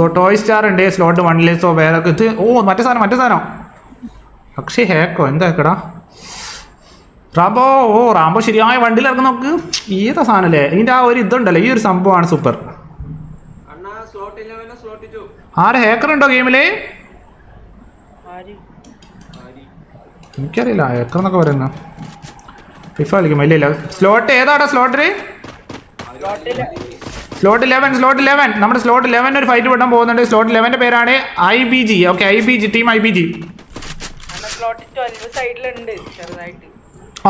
So toy star ഉണ്ട് slot വണ്ണിൽ so വേറെ ഇത് ഓ മറ്റേ സാധനം മറ്റേ സാധനം. പക്ഷേ ഹേക്കോ എന്താക്കടാ റാംബോ ഓ റാംബോ ശരിയായ വണ്ടിയിൽ ഇറങ്ങി നോക്ക്. ഏതാ സാധനല്ലേ? ഇതിന്റെ ആ ഒരു ഇതുണ്ടല്ലോ ഈ ഒരു സംഭവമാണ് super Anna slot ഇലവനോ slot to ആര് ഹേക്കർ ഉണ്ടോ ഗെയിമിൽ എനിക്കറിയില്ല ഹേക്കർ എന്നൊക്കെ പറയുന്ന. ഫിഫ കളിക്കും ഇല്ല ഇല്ല. സ്ലോട്ട് ഏതാടാ സ്ലോട്ടിൽ സ്ലോട്ട് ഇലവൻ സ്ലോട്ട് ഇലവൻ നമ്മുടെ സ്ലോട്ട് ഇലവൻ ഒരു ഫൈറ്റ് പെട്ടാൻ പോകുന്നുണ്ട്. സ്ലോട്ട് ഇലവന്റെ പേരാണ് I B G okay I B G team I B G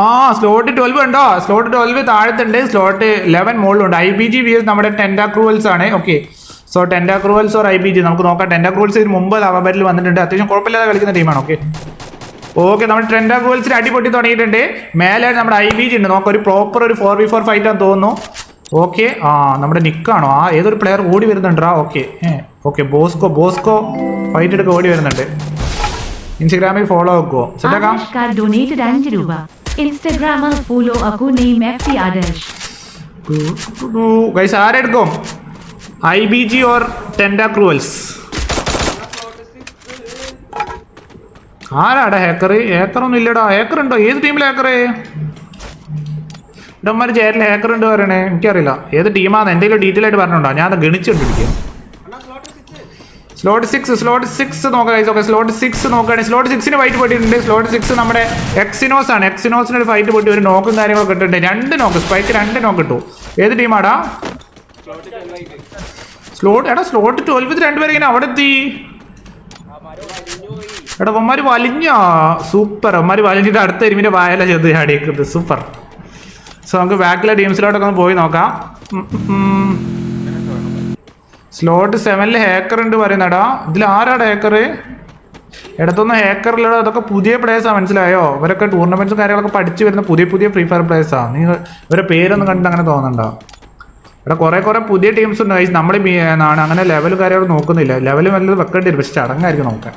ആ സ്ലോട്ട് ട്വൽവ് ഉണ്ടോ? സ്ലോട്ട് ട്വൽവ് താഴത്തുണ്ട്. സ്ലോട്ട് ലെവൻ മുകളിലുണ്ട്. I B G V S നമ്മുടെ ടെൻഡാക്രൂവൽസ് ആണ്. ഓക്കെ സോ ടെൻഡാക്രൂവൽസ് ഓർ ഐ ബി ജി നമുക്ക് നോക്കാം. ടെൻഡാക്രൂവൽസ് ഇതിന് മുമ്പ് അവബരിൽ വന്നിട്ടുണ്ട്. അത്യാവശ്യം കുഴപ്പമില്ലാതെ കളിക്കുന്ന ടീമാണ് ഓക്കെ ഓക്കെ നമ്മുടെ ടെൻഡാക്രൂവൽസിന് അടിപൊട്ടി തുടങ്ങിയിട്ടുണ്ട്. മേലെ നമ്മുടെ ഐ ബി ജി ഉണ്ട്. നമുക്ക് ഒരു പ്രോപ്പർ ഒരു ഫോർ വി ഫോർ ഫൈറ്റ് ആണെന്ന് തോന്നുന്നു. ഓക്കെ ആ നമ്മുടെ നിക്കാണോ? ആ ഏതൊരു പ്ലെയർ ഓടി വരുന്നുണ്ടാ? Okay okay Bosco Bosco fight എടുക്കുക ഓടി വരുന്നുണ്ട്. ഇൻസ്റ്റഗ്രാമിൽ ഫോളോ ആക്കുവോ സെറ്റാക്കാം. ആദർശ് ഡൊനേറ്റഡ് അഞ്ച് രൂപ. ഇൻസ്റ്റഗ്രാമിൽ follow Akku name F C Adarsh guys ആരെടുക്കും I B G or ടെൻഡാക്രൂവൽസ് ആരാടാ ഹേക്കർ ഒന്നും ഇല്ലടാ. ഹേക്കർ ഉണ്ടോ? ഏത് ടീമിലെ ഹേക്കർ ഇടന്മാർ ചേരൽ ഹേക്കർ ഉണ്ട് പറയണേ? എനിക്കറിയില്ല. ഏത് ടീമാന്ന് എന്തെങ്കിലും ഡീറ്റെയിൽ ആയിട്ട് പറഞ്ഞിട്ടുണ്ടോ? ഞാൻ അത് ഗണിച്ചുകൊണ്ടിരിക്കും സ്ലോട്ട് സിക്സ് സ്ലോട്ട് സിക്സ് നോക്കാം ഓക്കെ സ്ലോട്ട് സിക്സ് നോക്കുകയാണെങ്കിൽ സ്ലോട്ട് സിക്സിന് ഫൈറ്റ് പൊട്ടിയിട്ടുണ്ട്. സ്ലോട്ട് സിക്സ് നമ്മുടെ എക്സിനോസ് ആണ്. എക്സിനോസിന് ഒരു ഫൈറ്റ് പൊട്ടി. ഒരു നോക്കും കാര്യങ്ങളൊക്കെ ഇട്ടിട്ടുണ്ട്. രണ്ട് നോക്ക് സ്പൈക്ക് രണ്ട് നോക്ക് ഇട്ടു. ഏത് ടീമാടാ സ്ലോട്ട് എടാ സ്ലോട്ട് ട്വൽവിൽ രണ്ടുപേരും ഇങ്ങനെ അവിടെ എത്തി. എടാ ഉമ്മാര് വലിഞ്ഞ. സൂപ്പർ ഉമ്മാര് വലിഞ്ഞിട്ട് അടുത്ത എരുമിന്റെ വായല ചെയ്ത് ചാടിയേക്കുന്നത്. സൂപ്പർ സോ നമുക്ക് ബാക്കിലെ ടീംസിലോട്ടൊക്കെ ഒന്ന് പോയി നോക്കാം. സ്ലോട്ട് സെവനിൽ ഹേക്കർ ഉണ്ട് പറയുന്നടാ. ഇതിൽ ആരാടാ ഹേക്കർ ഇടത്തൊന്നും ഹേക്കറിലോ അതൊക്കെ പുതിയ പ്ലേയേഴ്സാണ് മനസ്സിലായോ? ഇവരൊക്കെ ടൂർണമെന്റ്സും കാര്യങ്ങളൊക്കെ പഠിച്ചു വരുന്ന പുതിയ പുതിയ ഫ്രീ ഫയർ പ്ലേയേഴ്സാണ് നിങ്ങൾ ഇവരെ പേരൊന്നും കണ്ടിട്ട് അങ്ങനെ തോന്നണ്ടോ. ഇവിടെ കുറെ കുറെ പുതിയ ടീംസ് ഉണ്ട്. നമ്മൾ ആണ് അങ്ങനെ ലെവലും കാര്യങ്ങളും നോക്കുന്നില്ല. ലെവലും നല്ലത് വെക്കേണ്ടി വരും. പക്ഷെ ചടങ്ങായിരിക്കും നോക്കാൻ.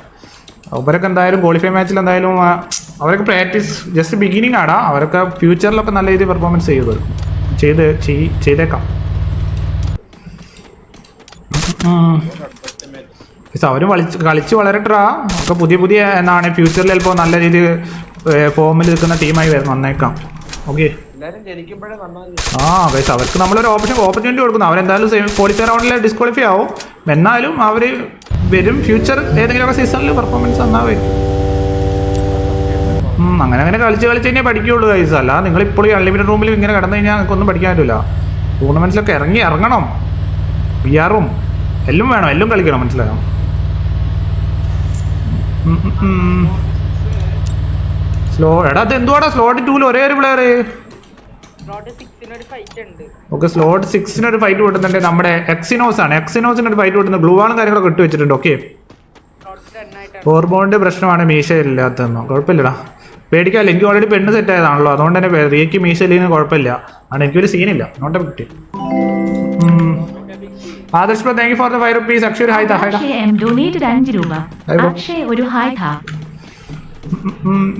അവരൊക്കെ എന്തായാലും ക്വാളിഫൈ മാച്ചിൽ എന്തായാലും അവരൊക്കെ പ്രാക്ടീസ് ജസ്റ്റ് ബിഗിനിങ് ആടാ. അവരൊക്കെ ഫ്യൂച്ചറിലൊക്കെ നല്ല രീതിയിൽ പെർഫോമൻസ് ചെയ്തു. ചെയ്ത് ചെയ്- ചെയ്തേക്കാം. അവരും കളിച്ച് കളിച്ച് വളരട്ടാ ഒക്കെ പുതിയ പുതിയ എന്നാണ്. ഫ്യൂച്ചറിൽ ചിലപ്പോൾ നല്ല രീതിയിൽ ഫോമിൽ നിൽക്കുന്ന ടീമായി വന്നേക്കാം. ഓക്കെ ആ ഗൈസ് അവർക്ക് നമ്മളൊരു ഓപ്ഷൻ ഓപ്പർച്യൂണിറ്റി കൊടുക്കുന്നു. അവരെന്തായാലും സെമി ക്വാളിഫയർ റൗണ്ടിൽ ഡിസ്ക്വാളിഫൈ ആവും. എന്നാലും അവർ വരും. ഫ്യൂച്ചർ ഏതെങ്കിലും ഏതെങ്കിലുമൊക്കെ സീസണിൽ പെർഫോമൻസ് വരും. അങ്ങനെ അങ്ങനെ കളിച്ച് കളിച്ച് കഴിഞ്ഞാൽ പഠിക്കുകയുള്ളൂ ഗൈസ് അല്ല നിങ്ങൾ ഇപ്പോൾ ഈ അൺലിമിറ്റഡ് റൂമിൽ ഇങ്ങനെ കടന്നു കഴിഞ്ഞാൽ നിങ്ങൾക്കൊന്നും പഠിക്കാൻ പറ്റില്ല ടൂർണമെന്റ്സിലൊക്കെ ഇറങ്ങി ഇറങ്ങണം. പി ആറും എല്ലാം വേണം. എല്ലാം കളിക്കണം മനസ്സിലായോ? സ്ലോ എടാ അത് എന്തുവാടാ സ്ലോട്ട് ടൂൽ ഒരേ ഒരു പ്ലെയർ സ്ലോട്ട് സിക്സിന് ഒരു ഫൈറ്റ് ഉണ്ട് ഓക്കെ സ്ലോട്ട് സിക്സിന് ഒരു ഫൈറ്റ് കൊടുക്കുന്നുണ്ട് നമ്മുടെ എക്സിനോസ് ആണ്. എക്സിനോസിന് ഒരു ഫൈറ്റ് കൊടുക്കുന്നത് ഗ്ലൂ ആളും കാര്യങ്ങളൊക്കെ ഇട്ട് വെച്ചിട്ടുണ്ട്. ഓക്കെ ഹോർമോണിന്റെ പ്രശ്നമാണ്. മീശ ഇല്ലാത്തതെന്നോ? കുഴപ്പമില്ലടാ. പേടിക്കാല്ല എനിക്ക് ഓൾറെഡി പെണ്ണ് സെറ്റ് ആയതാണല്ലോ. അതുകൊണ്ട് തന്നെ റിയക്ക് മീശ ഇല്ലെങ്കിൽ കുഴപ്പമില്ല. ആണ് എനിക്കൊരു സീനില്ല നോട്ട് കിട്ടി. Adarsh bro thank you for the five rupees Akshay hi hi അഞ്ച് രൂപ. അക്ഷയ് ഒരു ഹായ് താ.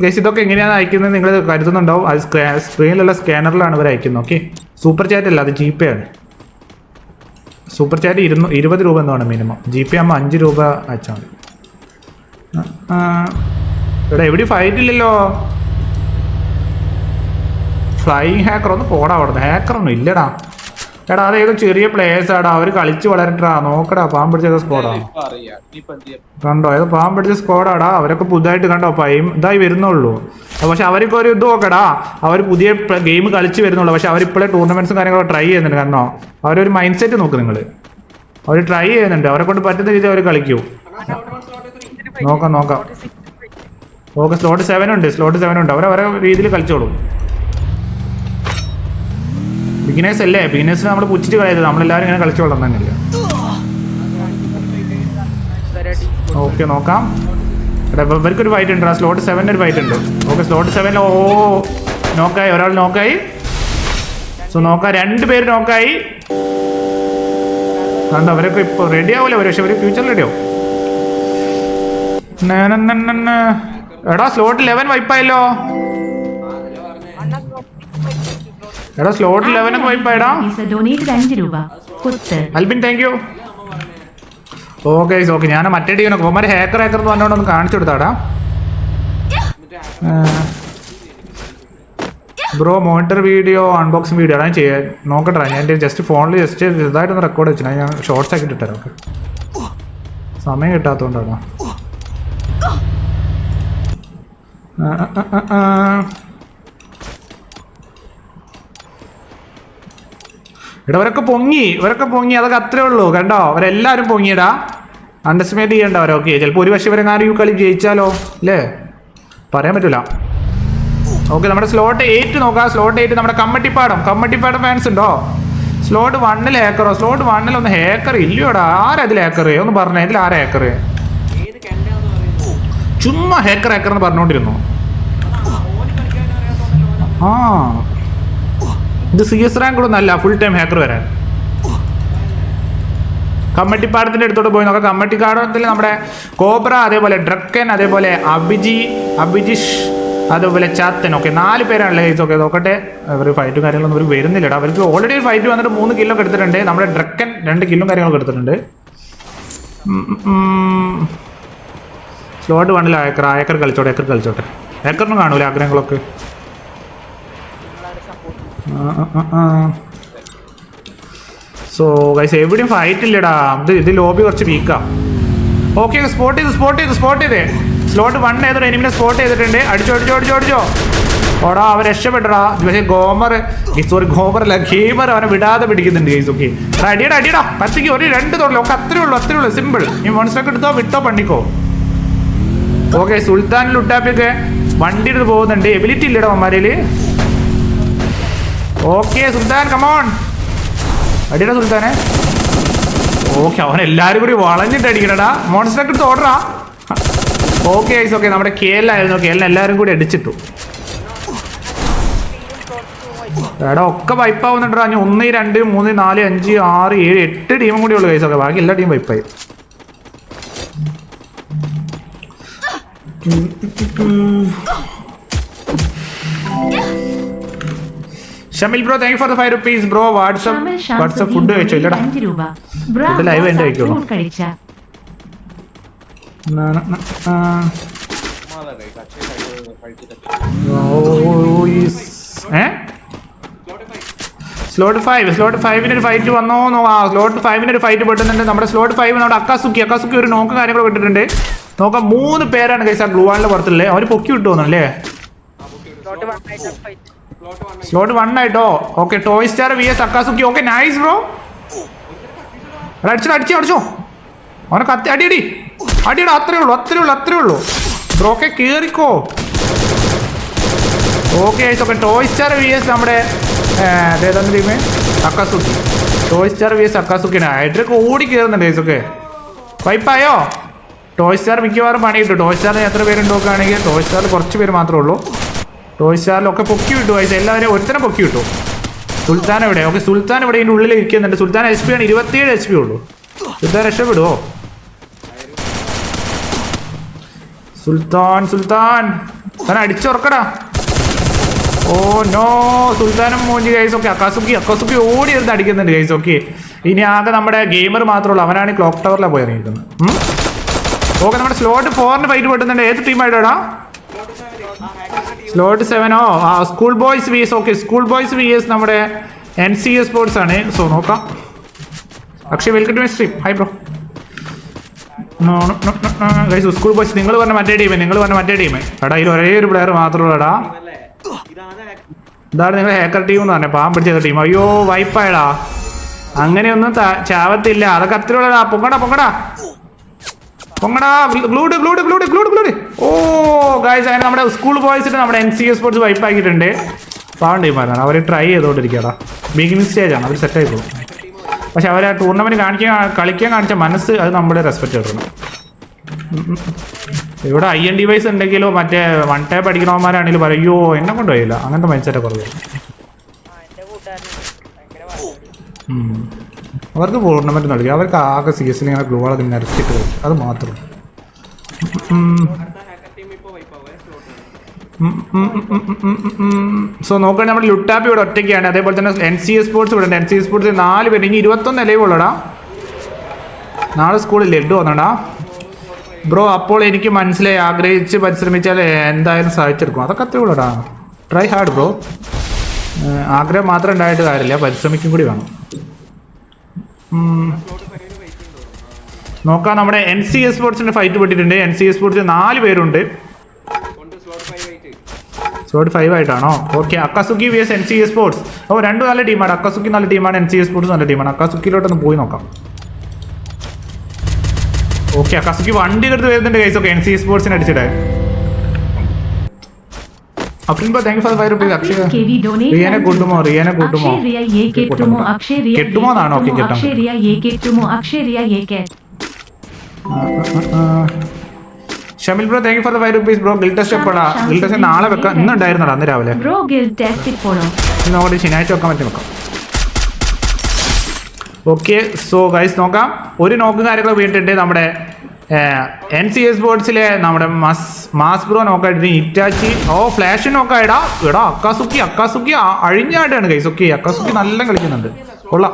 ഗൈസ് ഇതൊക്കെ എങ്ങനെയാണ് അയക്കുന്നത്? നിങ്ങൾ കരുതുന്നുണ്ടാവും. അത് സ്ക്രീനിലുള്ള സ്കാനറിലാണ് ഇവർ അയക്കുന്നത്. ഓക്കെ സൂപ്പർ ചാറ്റ് അല്ല അത് ജി പേ ആണ്. സൂപ്പർ ചാറ്റ് ഇരുന്നൂ ഇരുപത് രൂപ എന്നാണ് മിനിമം ജി പേ ആകുമ്പോൾ അഞ്ച് രൂപ അയച്ചാൽ മതി. ഇവിടെ എവിടെ ഫൈറ്റ് ഇല്ലല്ലോ. ഫ്ലൈയിങ് ഹാക്കർ ഒന്ന് പോടാ അവിടെ ഹാക്കറൊന്നും ഇല്ലടാ. എടാ അത് ഏതോ ചെറിയ പ്ലേയേഴ്സ് ആടാ. അവർ കളിച്ച് വളരട്ടാ നോക്കടാ പാമ്പ് പിടിച്ച സ്കോഡാ കണ്ടോ ഏതോ പാമ്പ് പിടിച്ച സ്കോഡാടാ അവരൊക്കെ പുതുതായിട്ട് കണ്ടോ പൈം ഇതായി വരുന്നുള്ളൂ. പക്ഷെ അവർക്ക് ഒരു ഇത് നോക്കടാ. അവർ പുതിയ ഗെയിം കളിച്ചു വരുന്നുള്ളൂ. പക്ഷെ അവരിപ്പോഴേ ടൂർണമെന്റ്സും കാര്യങ്ങളൊക്കെ ട്രൈ ചെയ്യുന്നുണ്ട്. കണ്ടോ? അവരൊരു മൈൻഡ് സെറ്റ് നോക്ക് നിങ്ങൾ അവർ ട്രൈ ചെയ്യുന്നുണ്ട്. അവരെ കൊണ്ട് പറ്റുന്ന രീതിയിൽ അവർ കളിക്കൂ. നോക്കാം നോക്കാം. ഓക്കെ സ്ലോട്ട് സെവൻ ഉണ്ട്. സ്ലോട്ട് സെവൻ ഉണ്ട്. അവർ അവരെ രീതിയിൽ കളിച്ചോളും. ബിഗിനേഴ്സ് അല്ലേ? ബിഗിനേഴ്സ് നമ്മൾ പുച്ചിട്ട് കളയരുത്. നമ്മളെല്ലാവരും ഇങ്ങനെ കളിച്ചു വളർന്നു തന്നെയല്ല? ഓക്കെ നോക്കാം. ഇവർക്കൊരു ഫൈറ്റ് ഉണ്ട്. ആ സ്ലോട്ട് സെവന്റെ ഒരു ഫൈറ്റ് ഉണ്ട്. ഓക്കെ സ്ലോട്ട് സെവൻ ഓ നോക്കായി ഒരാൾ നോക്കായി സോ നോക്കാം. രണ്ട് പേര് നോക്കായി കണ്ടോ അവരൊക്കെ ഇപ്പോൾ റെഡി ആവില്ല പക്ഷെ അവർ ഫ്യൂച്ചറിൽ റെഡി ആവും. എടാ സ്ലോട്ട് ലെവൻ വൈപ്പായല്ലോ എടാ സ്ലോട്ട് ലെവനൊക്കെ വൈപ്പായടാ അഞ്ച് രൂപ. കുത്ത്. Albin thank you okay okay ഞാൻ മറ്റേ ടീമിനൊക്കെ ഒമാര് ഹാക്കർ ഹാക്കർ എന്ന് പറഞ്ഞോണ്ട് ഒന്ന് കാണിച്ചു കൊടുത്താടാ. Bro monitor video unboxing video ഞാൻ ചെയ്യാൻ നോക്കട്ടെ ഞാൻ എന്റെ ജസ്റ്റ് ഫോണിൽ ജസ്റ്റ് ഇതായിട്ടൊന്ന് റെക്കോർഡ് വെച്ചു ഞാൻ ഷോർട്സ് ആക്കി ഇട്ടുതരാം ഓക്കെ സമയം കിട്ടാത്തതുകൊണ്ടാണ് എടാ ഇവരൊക്കെ പൊങ്ങി ഇവരൊക്കെ പൊങ്ങി. അതൊക്കെ അത്രേ ഉള്ളൂ കണ്ടോ? അവരെല്ലാവരും പൊങ്ങിയടാ. അണ്ടർസ്റ്റിമേറ്റ് ചെയ്യണ്ട അവരൊക്കെ ചിലപ്പോൾ ഒരു പക്ഷേ ഇവരെങ്ങാനും ഈ കളി ജയിച്ചാലോ അല്ലേ? പറയാൻ പറ്റൂല. ഓക്കെ നമ്മുടെ സ്ലോട്ട് എയ്റ്റ് നോക്കാം. സ്ലോട്ട് എയ്റ്റ് നമ്മുടെ കമ്മട്ടിപ്പാടം. കമ്മട്ടിപ്പാടം ഫാൻസ് ഉണ്ടോ? സ്ലോട്ട് വണ്ണിൽ ഹേക്കറോ സ്ലോട്ട് വണ്ണിൽ ഒന്ന് ഹേക്കർ ഇല്ലയോടാ. ആരതിൽ ഹേക്കർ ഒന്ന് പറഞ്ഞേ ഇതിൽ ആരാ ഹേക്കർ ചുമ്മാ ഹേക്കർ ഹേക്കർ എന്ന് പറഞ്ഞുകൊണ്ടിരുന്നു ആ. ഇത് സി എസ് റാങ്ക് ഒന്നും അല്ല ഫുൾ ടൈം ഹാക്കർ വരാൻ കമ്മട്ടിപ്പാടത്തിന്റെ അടുത്തോട്ട് പോയി നോക്കാം. കമ്മട്ടിപ്പാടത്തിൽ നമ്മുടെ കോബ്ര അതേപോലെ ഡ്രക്കൻ അതേപോലെ അഭിജി അഭിജിഷ് അതേപോലെ ചാത്തൻ. ഓക്കെ നാല് പേരാണല്ലേ ഗൈസ് ഓക്കെ നോക്കട്ടെ. അവർ ഫൈറ്റും കാര്യങ്ങളൊന്നും അവർ വരുന്നില്ലടാ. അവർക്ക് ഓൾറെഡി ഫൈറ്റ് വന്നിട്ട് മൂന്ന് കിലോ എടുത്തിട്ടുണ്ട്. നമ്മുടെ ഡ്രക്കൻ രണ്ട് കിലോ കാര്യങ്ങളൊക്കെ എടുത്തിട്ടുണ്ട്. സ്ലോട്ട് വണ്ണിൽ ആയക്കർ ആയക്കർ കളിച്ചോട്ടെ ഏക്കർ കളിച്ചോട്ടെ. ഏക്കറിനും കാണൂല ആഗ്രഹങ്ങളൊക്കെ? സോ ഗൈസ് എവിടെയും ഫൈറ്റ് ഇല്ലടാ. ഇത് ഇത് ലോബി കുറച്ച് വീക്കാ ഓക്കെ സ്പോട്ട് ചെയ്ത് സ്പോട്ട് ചെയ്ത് സ്പോട്ട് ചെയ്തേ. സ്ലോട്ട് വൺ ഏതൊരു എനിമിനെ സ്പോട്ട് ചെയ്തിട്ടുണ്ട്. അടിച്ചോ അടിച്ചോ അടിച്ചോ അടിച്ചോ. ഓടാ അവൻ രക്ഷപ്പെട്ടടാ. പക്ഷേ ഗോമർ സോറി ഗോമർ അല്ല ഗെയിമർ അവനെ വിടാതെ പിടിക്കുന്നുണ്ട് ഗൈസ് ഓക്കെ അടിയടാ അടിയടാ. പത്തിക്ക് ഒരു രണ്ട് തൊഴിൽ ഒക്കെ അത്രേ ഉള്ളൂ അത്രേ ഉള്ളൂ. സിമ്പിൾ ഈ മോൺസ്റ്റർക്ക് എടുത്തോ വിട്ടോ പണിക്കോ. ഓക്കെ സുൽത്താൻ ലുട്ടാപ്പിയൊക്കെ വണ്ടി എടുത്ത് പോകുന്നുണ്ട്. എബിലിറ്റി ഇല്ലടാ അമ്മാരേൽ ഓക്കെ സുൽത്താൻ കമോൺ അടിയടാ സുൽത്താനെ. ഓക്കെ അവൻ എല്ലാവരും കൂടി വളഞ്ഞിട്ട് അടിക്കണടാ. മോൺസ്റ്റർക്ക് എടുത്ത് ഓർഡറാ ഓക്കെ ഐസ് ഓക്കെ നമ്മുടെ കേലായിരുന്നു കേരളം എല്ലാവരും കൂടി അടിച്ചിട്ടു. എടാ ഒക്കെ വൈപ്പാവുന്നുണ്ടാ ഞാൻ ഒന്ന് രണ്ട് മൂന്ന് നാല് അഞ്ച് ആറ് ഏഴ് എട്ട് ടീമും കൂടി ഉള്ളു കൈസൊക്കെ ബാക്കി എല്ലാ team വൈപ്പായി Shamil bro thank for the five rupees bro WhatsApp WhatsApp food കഴിച്ചോ? ഇല്ലടാ. ഫുഡ് രൂപ. എന്റെ. ഏ? സ്ലോട്ട് ഫൈവ് സ്ലോട്ട് ഫൈവിന് ഒരു ഫൈറ്റ് വന്നോ? നോ ആ സ്ലോട്ട് ഫൈവിന് ഒരു ഫൈറ്റ് പെട്ടുന്നുണ്ട്. നമ്മുടെ സ്ലോട്ട് ഫൈവ് നമ്മുടെ അക്കാസുക്കി. അക്കാസുക്കി ഒരു നോക്ക് കാര്യങ്ങൾ പെട്ടിട്ടുണ്ട് നോക്കാം മൂന്ന് പേരാണ് കൈസ് ആ ഗ്ലൂവാളിന്റെ പുറത്തുള്ളത് അവർ പൊക്കി വിട്ടു വൺ ഫൈറ്റ് സ്ലോട്ട് വൺ ആയിട്ടോ okay toy star V S Akatsuki okay nice bro അടിച്ചോ അടിച്ചോ അടിച്ചോ. അവനെ കത്തി അടി അടി. അടിയടാ അത്രേ ഉള്ളൂ അത്രേ ഉള്ളൂ അത്രേ ഉള്ളൂ. ബ്രോക്കെ കേറിക്കോ. Okay okay toy star V S നമ്മുടെ ഏതാണ് ടീമേ Akatsuki toy star V S അക്കാസുക്കിയാണ് ഹൈഡ്രൊക്കെ ഓടി കയറുന്നുണ്ട് ഗൈസൊക്കെ വൈപ്പായോ ടോയ് സ്റ്റാർ മിക്കവാറും പണി കിട്ടും ടോയ് സ്റ്റാറിന് എത്ര പേര് ഉണ്ടോക്കുകയാണെങ്കിൽ ടോയ് സ്റ്റാറിൽ കുറച്ച് പേര് മാത്രമേ ഉള്ളൂ. ടോയ് സ്റ്റാറിലൊക്കെ പൊക്കി വിട്ടു ഗൈസ് എല്ലാവരെയും ഒരുത്തനെ പൊക്കി വിട്ടു. സുൽത്താൻ എവിടെ? ഓക്കെ സുൽത്താൻ ഇവിടെ ഇതിന്റെ ഉള്ളിൽ ഇരിക്കുന്നുണ്ട്. സുൽത്താൻ എച്ച് പി ആണ്. ഇരുപത്തിയേഴ് എച്ച് പി ഉള്ളൂ. സുൽത്താൻ രക്ഷപ്പെടുവോ? സുൽത്താൻ സുൽത്താൻ. താൻ അടിച്ചുറക്കടാ. Oh no. സുൽത്താനും മോഞ്ചി ഗൈസ് ഓക്കെ അക്കാസുക്കി അക്കാസുക്കി ഓടി ഇരുന്ന് അടിക്കുന്നുണ്ട് ഗൈസ് ഓക്കെ ഇനി ആകെ നമ്മുടെ ഗെയിമർ മാത്രമേ ഉള്ളൂ. അവനാണ് ക്ലോക്ക് ടവറിലാണ് പോയി ഇറങ്ങിയിരിക്കുന്നത്. ഓക്കെ നമ്മുടെ സ്ലോട്ട് ഫോറിന് ഫൈറ്റ് പെട്ടുന്നുണ്ട്. ഏത് ടീമായിട്ടാടാ സ്ലോട്ട് സെവനോ ആ school boys V S okay school boys V S നമ്മുടെ എൻ സി എസ് സ്പോർട്സ് ആണ്. സോ നോക്കാം. Akshay welcome to my stream hi bro school boys നിങ്ങൾ പറഞ്ഞ മറ്റേ ടീമേ നിങ്ങൾ പറഞ്ഞ മറ്റേ ടീമേ എടാ ഇതിൽ ഒരേ ഒരു പ്ലെയർ മാത്രമേ ഉള്ളൂ എടാ ഇതാണ് നിങ്ങൾ ഹാക്കർ ടീം എന്ന് പറഞ്ഞത് പാമ്പ് പിടിച്ച ടീം അയ്യോ വൈപ്പായടാ അങ്ങനെയൊന്നും ചാവത്തില്ല. അതൊക്കെ അത്ര പൊങ്കടാ പൊങ്ങടാ. പൊങ്ങടാ ഗ്ലൂഡ് ഗ്ലൂഡ് ഗ്ലൂഡ് ഗ്ലൂഡ് ഗ്ലൂഡ് ഓ ഗായ്സ് അങ്ങനെ നമ്മുടെ സ്കൂൾ ബോയ്സിട്ട് നമ്മുടെ N C S sports wipe ആക്കിയിട്ടുണ്ട്. പാവം ടീമായിരുന്നു അവർ ട്രൈ ചെയ്തുകൊണ്ടിരിക്കടാ ബിഗിനിങ് ആണ് അവർ സെറ്റ് ആയി ആയിക്കോളും. പക്ഷെ അവർ ആ ടൂർണമെന്റ് കാണിക്കാൻ കളിക്കാൻ കാണിച്ച മനസ്സ് അത് നമ്മുടെ റെസ്പെക്ട് കിട്ടണം. ഇവിടെ ഐ എൻ ഡിവൈസ് ഉണ്ടെങ്കിലോ മറ്റേ വൺ ടൈം അടിക്കണവന്മാരാണെങ്കിലും പറയും അയ്യോ എന്നെ കൊണ്ട് കഴിയില്ല. അങ്ങനത്തെ മൈൻഡ് സെറ്റ് കുറവ് അവർക്ക് ടൂർണമെന്റ് നൽകി അവർക്ക് ആകെ സി എസ് ഇങ്ങനെ ഗ്ലൂവാളൊക്കെ നിരത്തിട്ട് കളിക്കും. അത് മാത്രം. സോ നോക്കുകയാണെങ്കിൽ നമ്മുടെ ലുട്ടാപ്പി ഇവിടെ ഒറ്റയ്ക്കാണ്. അതേപോലെ തന്നെ എൻ സി എസ് സ്പോർട്സ് ഇവിടെ ഉണ്ട്. എൻ സി എസ് സ്പോർട്സ് നാല് പേര്. ഇനി ഇരുപത്തൊന്ന് നിലവ് ഉള്ളടാ? നാളെ സ്കൂളിൽ ലഡു വന്നടാ. ബ്രോ അപ്പോൾ എനിക്ക് മനസ്സിലായി. ആഗ്രഹിച്ച് പരിശ്രമിച്ചാൽ എന്തായാലും സാധിച്ചെടുക്കും അതൊക്കെ അത്രേ ഉള്ളടാ. ട്രൈ ഹാർഡ് ബ്രോ ആഗ്രഹം മാത്രം ഉണ്ടായിട്ട് കാര്യമില്ല. പരിശ്രമിക്കും കൂടി വേണം. നോക്കാം നമ്മുടെ എൻ സി എസ് സ്പോർട്സിന്റെ ഫൈറ്റ് പെട്ടിട്ടുണ്ട്. എൻ സി എസ് സ്പോർട്സിൽ നാല് പേരുണ്ട്. സ്ലോട്ട് ഫൈവ് ആയിട്ടാണോ? Okay Akatsuki V S N C S sports ഓ രണ്ടും നല്ല ടീമാണ് അക്കാസുക്കി നല്ല ടീമാണ് എൻ സി എസ് സ്പോർട്സ് നല്ല ടീമാണ് അക്കാസുക്കിയിലോട്ടൊന്ന് പോയി നോക്കാം. ഓക്കെ അക്കാസുക്കി വണ്ടി എടുത്ത് വരുന്നുണ്ട് guys okay N C S സ്പോർട്സിന് അടിച്ചിട്ട്. Afreen bro thank you for five rupees Akshaya. റിയാനെ കൂട്ടുമോ റിയാനെ കൂട്ടുമോ കെട്ടുമോ എന്നാണോ okay കെട്ടാം Shamil bro thank you for five rupees bro. Gill test എപ്പോഴാ? ഗിൽ ടെസ്റ്റ് നാളെ വെക്കാം. ഇന്ന് ഉണ്ടായിരുന്നടാ അന്ന് രാവിലെ. നോക്കട്ടെ ശനിയാഴ്ച വെക്കാൻ പറ്റും വെക്കാം. ഓക്കെ സോ ഗൈസ് നോക്കാം. ഒരു നോക്കും കാര്യങ്ങൾ വീണിട്ടുണ്ട് നമ്മുടെ എൻ സി എസ് ബോർഡ്സിലെ നമ്മുടെ മസ് മാസ് ബ്രോ നോക്കായിട്ട് ഇറ്റാച്ചി ഓ ഫ്ലാഷ് നോക്കായിടാ. എടാ അക്കാസുക്കി അക്കാസുക്കി അഴിഞ്ഞായിട്ടാണ് ഗൈസ് ഓക്കെ അക്കാസുക്കി നല്ല കളിക്കുന്നുണ്ട്. കൊള്ളാം.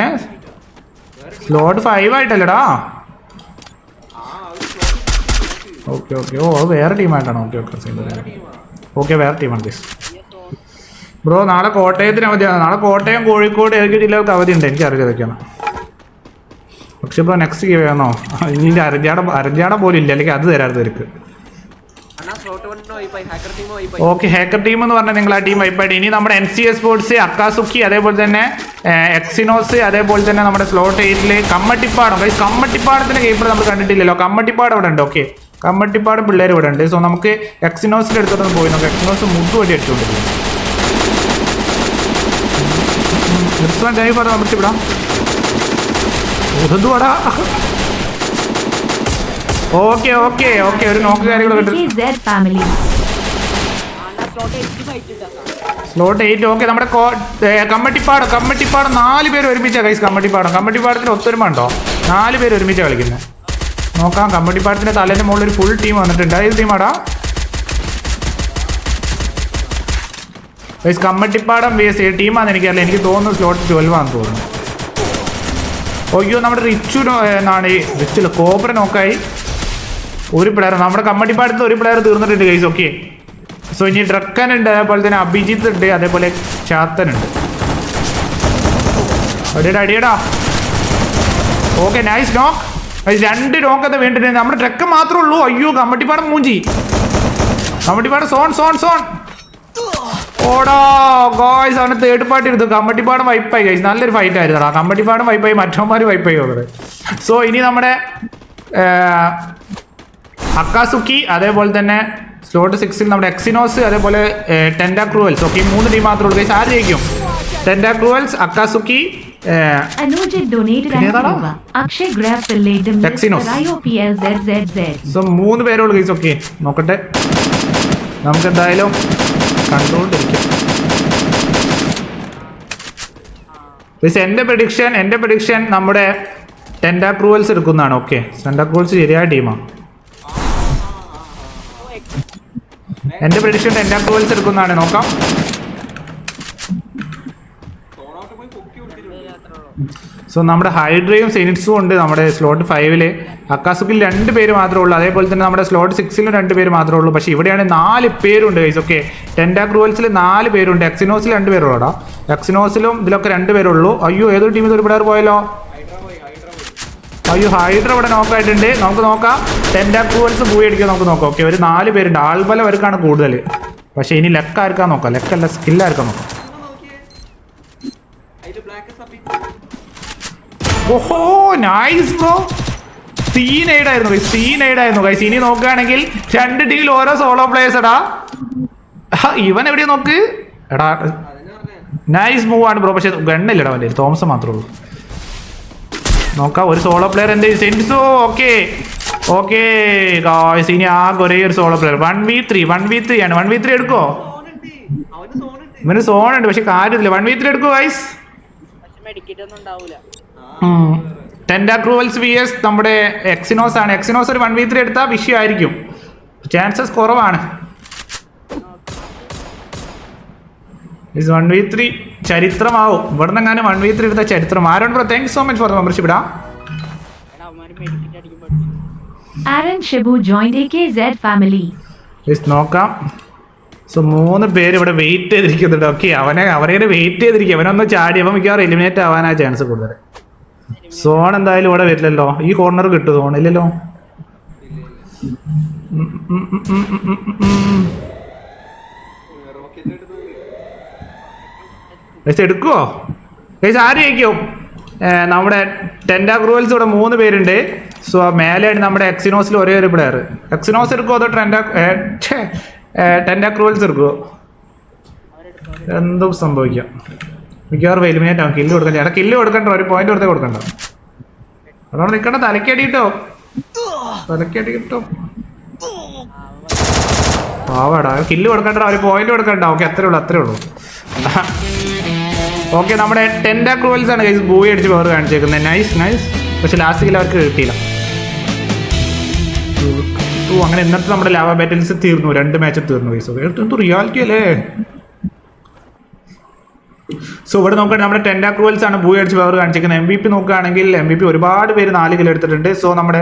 ഏ സ്ലോട്ട് ഫൈവ് ആയിട്ടല്ലടാ. Okay okay. ഓ അത് വേറെ ടീമായിട്ടാണ് ഓക്കെ ഓക്കെ ഓക്കെ വേറെ ടീമാണ് ഗൈസ് ബ്രോ നാളെ കോട്ടയത്തിന് അവധിയാണ് നാളെ കോട്ടയം കോഴിക്കോട് ഏതൊക്കെ ജില്ലകൾക്ക് അവധി ഉണ്ട് എനിക്ക് അറിയാതൊക്കെയാണ് പക്ഷെ ബ്രോ നെക്സ്റ്റ് ഗീവ് ആണോ ഇനി അരഞ്ചാട അരഞ്ചാട പോലും ഇല്ല. അല്ലെങ്കിൽ അത് തരാറ് തിരക്ക്. ഓക്കെ ഹാക്കർ ടീം എന്ന് പറഞ്ഞാൽ നിങ്ങൾ ആ ടീം വൈപ്പായിട്ട് ഇനി നമ്മുടെ N C S sports Akatsuki അതേപോലെ തന്നെ എക്സിനോസ് അതേപോലെ തന്നെ നമ്മുടെ സ്ലോട്ട് എയ്റ്റിൽ കമ്മട്ടിപ്പാടം. Guys, കമ്മട്ടിപ്പാടത്തിന്റെ കേപ്പർ നമ്മൾ കണ്ടിട്ടില്ലല്ലോ. കമ്മട്ടിപ്പാടം ഇവിടെ ഉണ്ട്. ഓക്കെ കമ്മട്ടിപ്പാട് പിള്ളേർ ഇവിടെ ഉണ്ട്. സോ നമുക്ക് എക്സിനോസിന്റെ അടുത്തോട്ടൊന്ന് പോയി നോക്കാം. എക്സിനോസ് മുട്ടു വഴി അടിച്ചുകൊണ്ടിരിക്കും നമുക്ക് ഇവിടെ. ഓക്കെ ഓക്കെ ഓക്കെ ഒരു നോക്ക് കാര്യങ്ങൾ സ്ലോട്ട് എയ്റ്റ് ഓക്കെ നമ്മുടെ കമ്മട്ടിപ്പാടം കമ്മട്ടിപ്പാടം നാല് പേര് ഒരുമിച്ചാ കൈസ് കമ്മട്ടിപ്പാടം. കമ്മട്ടിപ്പാടത്തിന് ഒത്തൊരുമ ഉണ്ടോ? നാല് പേര് ഒരുമിച്ചാ കളിക്കുന്നത് നോക്കാം കമ്മട്ടിപ്പാടത്തിന്റെ തലേന്റെ മുകളിൽ ഒരു ഫുൾ ടീം വന്നിട്ടുണ്ട്. ഏത് ടീമാടാ ഗൈസ് കമ്മട്ടിപ്പാടം വി എസ് ടീമാണെന്ന് എനിക്കറിയില്ല. എനിക്ക് തോന്നുന്നു സ്ലോട്ട് ട്വൽവ് ആണെന്ന് തോന്നുന്നു. അയ്യോ നമ്മുടെ റിച്ചു എന്നാണ് ഈ റിച്ചില്ല കോബ്ര നോക്കായി. ഒരു പ്ലെയർ നമ്മുടെ കമ്മട്ടിപ്പാടത്ത് ഒരു പ്ലെയർ തീർന്നിട്ടുണ്ട് ഗൈസ് ഓക്കെ സോ ഇനി ഡ്രക്കൻ ഉണ്ട്. അതേപോലെ തന്നെ അഭിജിത്ത് ഉണ്ട്. അതേപോലെ ചാത്തൻ ഉണ്ട്. അടിയടാ അടിയടാ. ഓക്കെ നൈസ് നോക്ക് രണ്ട് നോക്കത്തെ വേണ്ടിട്ട് നമ്മുടെ ഡ്രക്കൻ മാത്രമേ ഉള്ളൂ. അയ്യോ കമ്മട്ടിപ്പാടം മൂഞ്ചി. Kammattipadam zone zone zone. ഓടാ ഗോയ്സ് അവന് തേർഡ് പാർട്ടി എടുത്തു. കമ്മട്ടിപ്പാടം വൈപ്പായി ഗൈസ് നല്ലൊരു ഫൈറ്റ് ആയിരുന്നു കമ്മട്ടിപ്പാടം വൈപ്പായി മറ്റവന്മാർ വൈപ്പായി വന്നത് സോ ഇനി നമ്മുടെ അക്കാസുക്കി അതേപോലെ തന്നെ സ്ലോട്ട് സിക്സിൽ നമ്മുടെ എക്സിനോസ് അതേപോലെ ടെൻഡാ ക്രൂവൽസ് ഓക്കെ മൂന്ന് ടീം മാത്രമേ ഉള്ളൂ. ഗൈസ് ആര് ജയിക്കും? ടെൻഡാ ക്രൂവൽസ് അക്കാസുക്കി മൂന്ന് പേരുള്ളൂ ഗൈസ് ഓക്കെ നോക്കട്ടെ. നമുക്ക് എന്തായാലും കണ്ടുകൊണ്ടിരിക്കാം എന്റെ പ്രഡിക്ഷൻ എന്റെ പ്രഡിക്ഷൻ നമ്മുടെ ടെൻഡ് അപ്രൂവൽസ് എടുക്കുന്നതാണ്. ഓക്കെ ടെൻഡ് അപ്രൂവൽസ് ശരിയായ ടീമാണ് എന്റെ പ്രഡിക്ഷൻ ടെൻഡ് അപ്രൂവൽസ് എടുക്കുന്നതാണ്. നോക്കാം. സോ നമ്മുടെ ഹൈഡ്രയും സെനിറ്റ്സും ഉണ്ട് നമ്മുടെ സ്ലോട്ട് ഫൈവിൽ അക്കാസുക്കിൽ രണ്ട് പേര് മാത്രമേ ഉള്ളൂ. അതേപോലെ തന്നെ നമ്മുടെ സ്ലോട്ട് സിക്സിലും രണ്ട് പേര് മാത്രമേ ഉള്ളൂ. പക്ഷേ ഇവിടെയാണ് നാല് പേരുണ്ട് ഗൈസ് ഓക്കെ ടെൻഡാ ക്രൂവൽസിൽ നാല് പേരുണ്ട്. എക്സിനോസിൽ രണ്ട് പേരുള്ളൂടാ. എക്സിനോസിലും ഇതിലൊക്കെ രണ്ട് പേരുള്ളൂ. അയ്യോ ഏതൊരു ടീമിൽ ഒരു പ്ലെയർ പോയല്ലോ? അയ്യോ ഹൈഡ്ര ഇവിടെ നോക്കായിട്ടുണ്ട് നമുക്ക് നോക്കാം. ടെൻഡാ ക്രൂവൽസ് പോയി അടിക്കാൻ നമുക്ക് നോക്കാം. ഓക്കെ ഒരു നാല് പേരുണ്ട്. ആൾബലം അവർക്കാണ് കൂടുതൽ പക്ഷേ ഇനി ലെക്ക് ആർക്കാൻ നോക്കാം? ലെക്കല്ല നോക്കാം? അതിൽ ബ്ലാക്ക് സബി ഓഹോ നൈസ് ബ്രോ സീൻ ആയിരുന്നു സീൻ ആയിരുന്നു ഗൈസ് ഇനി നോക്കുകയാണെങ്കിൽ രണ്ട് ടീമിൽ ഓരോ സോളോ പ്ലേയേഴ്സ് എടാ. ഇവൻ എവിടെയാ നോക്ക്? എടാ നൈസ് മൂവ് ആണ് ബ്രോ. പക്ഷെ ഗണ്ണില്ലടാ അവന്റെ കയ്യിൽ. തോമസ് മാത്രമേ ഉള്ളൂ. നോക്കാം ഒരു സോളോ പ്ലെയർ എന്ത് സെൻസോ ഓക്കെ ഓക്കെ ഗായ്സ് ഇനി ആകെ ഒരേ ഒരു solo player one V three one V three ആണ്. വൺ വി ത്രീ എടുക്കോ? ഇവന് സോൺ ഉണ്ട് പക്ഷെ കാര്യമില്ല വൺ വി ത്രീ എടുക്കോ ഗൈസ് പക്ഷെ മെഡിക്കറ്റ് ഒന്നും ക്രൂവൽസ് വി എസ് നമ്മുടെ എക്സിനോസ് ആണ്. എക്സിനോസ് ഒരു വൺ വി ത്രീ എടുത്താൽ വിഷയമായിരിക്കും. ചാൻസസ് കുറവാണ്. വൺ വി ത്രീ ചരിത്രമാവും. ഇവിടെ നിന്ന് എങ്ങാനും വൺ ത്രീ എടുത്ത ചരിത്രം. Aaron bro thank so much for the membership ഇടാ. നോക്കാം. സോ മൂന്ന് പേര് ഇവിടെ വെയിറ്റ് ചെയ്തിരിക്കുന്നുണ്ട്. ഓക്കെ അവനെ അവരെ വെയിറ്റ് ചെയ്തിരിക്കും. അവനൊന്ന് ചാടി അവൻ മിക്കവാറും എലിമിനേറ്റ് ആവാനാ ചാൻസ് കൂടുതൽ. സോൺ എന്തായാലും ഇവിടെ വരില്ലല്ലോ. ഈ കോർണർ കിട്ടു സോൺ ഇല്ലല്ലോ എടുക്കുവോ? ഗൈസ് ആര് ജയിക്കും? നമ്മുടെ ടെൻഡാ ക്രൂവൽസ് ഇവിടെ മൂന്ന് പേരുണ്ട്. സോ മേലെയാണ് നമ്മുടെ എക്സിനോസിൽ ഒരേ ഒരു പ്ലെയർ എക്സിനോസ് എടുക്കുമോ അതോ ടെൻഡാ ടെൻഡാ ക്രൂവൽസ് എടുക്കുമോ എന്തും സംഭവിക്കാം. മിക്കവാറും എലിമിനേറ്റ് ആവും കില്ല് കൊടുക്കണ്ട? എടാ കില്ല് കൊടുക്കണ്ട? ഒരു പോയിന്റ് കൊടുത്തേ കൊടുക്കണ്ട? അതോടെ നിൽക്കണ്ട തലക്കടി കിട്ടോ തലക്കടി കിട്ടും പാവാടാ കില്ല് കൊടുക്കണ്ട ഒരു പോയിന്റ് കൊടുക്കണ്ട. ഓക്കെ അത്രേ ഉള്ളൂ അത്രേ ഉള്ളൂ. ഓക്കെ നമ്മുടെ ടെൻഡാ ക്രൂവൽസ് ആണ് ഗൈസ് ബൂയി അടിച്ച് പവർ കാണിച്ചേക്കുന്നത്. നൈസ് നൈസ് പക്ഷെ ലാസ്റ്റ് അവർക്ക് കിട്ടിയില്ല. അങ്ങനെ ഇന്നത്തെ നമ്മുടെ ലാവ ബാറ്റിൽസ് തീർന്നു. രണ്ട് മാച്ച് തീർന്നു ഗൈസ് റിയാലിറ്റി അല്ലേ? സോ ഇവിടെ നോക്കുകയാണെങ്കിൽ നമ്മുടെ ടെൻഡാ അക്രൂവൽസ് ആണ് ബൂയി അടിച്ച് പവർ കാണിച്ചിരിക്കുന്നത്. എം ബി പി നോക്കുകയാണെങ്കിൽ എം ബി പി ഒരുപാട് പേര് നാല് കിലോ എടുത്തിട്ടുണ്ട്. സോ നമ്മുടെ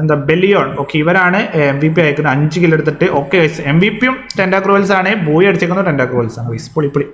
എന്താ ബെല്ലിയോൺ ഓക്കെ ഇവരാണ് എം ബി പി അയക്കുന്നത്. അഞ്ച് കിലോ എടുത്തിട്ട്. ഓക്കെ എം ബി പിയും ടെൻഡാ അക്രൂവൽസ് ആണ്. ബൂയി അടിച്ചേക്കുന്നത് ടെൻഡാ അക്രൂവൽസ് ആണ് പൊളി പൊളി.